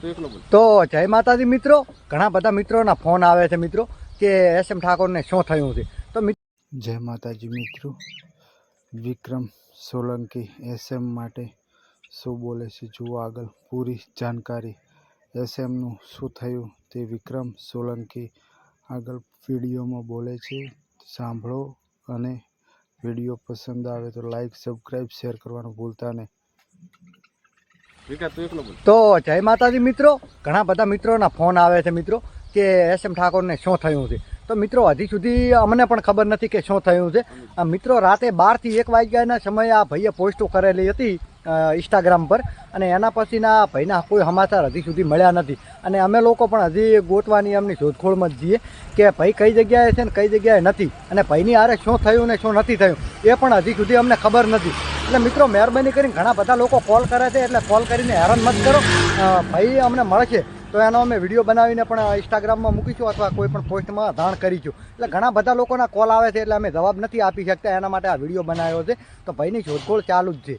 તું એકલો બોલ. તો જય માતાજી મિત્રો. ઘણા બધા મિત્રોના ફોન આવે છે મિત્રો કે એસ એમ ઠાકોરને શું થયું છે? તો જય માતાજી મિત્રો. વિક્રમ સોલંકી એસ એમ માટે શું બોલે છે? જુઓ આગળ પૂરી જાણકારી. એસ એમનું શું થયું તે વિક્રમ સોલંકી આગળ વિડીયોમાં બોલે છે. સાંભળો અને વીડિયો પસંદ આવે તો લાઈક સબસ્ક્રાઈબ શેર કરવાનું ભૂલતા નહીં. તું જય માતાજી મિત્રો. ઘણા બધા મિત્રોના ફોન આવે છે મિત્રો કે એસ એમ ઠાકોરને શું થયું છે? તો મિત્રો, હજી સુધી અમને પણ ખબર નથી કે શું થયું છે. મિત્રો, રાતે બારથી એક વાગ્યાના સમયે આ ભાઈએ પોસ્ટો કરેલી હતી ઇન્સ્ટાગ્રામ પર. અને એના પછીના ભાઈના કોઈ સમાચાર હજી સુધી મળ્યા નથી. અને અમે લોકો પણ હજી ગોતવાની એમની શોધખોળમાં જ છીએ કે ભાઈ કઈ જગ્યાએ છે ને કઈ જગ્યાએ નથી. અને ભાઈની આરે શું થયું ને શું નથી થયું, એ પણ હજી સુધી અમને ખબર નથી. એટલે મિત્રો, મહેરબાની કરીને ઘણા બધા લોકો કોલ કરે છે, એટલે કોલ કરીને હેરાન મત કરો. ભાઈ અમને મળશે તો એનો અમે વીડિયો બનાવીને પણ ઇન્સ્ટાગ્રામમાં મૂકીશું અથવા કોઈ પણ પોસ્ટમાં ધાણ કરીશું. એટલે ઘણા બધા લોકોના કોલ આવે છે, એટલે અમે જવાબ નથી આપી શકતા, એના માટે આ વીડિયો બનાવ્યો છે. તો ભાઈની શોધખોળ ચાલુ જ છે.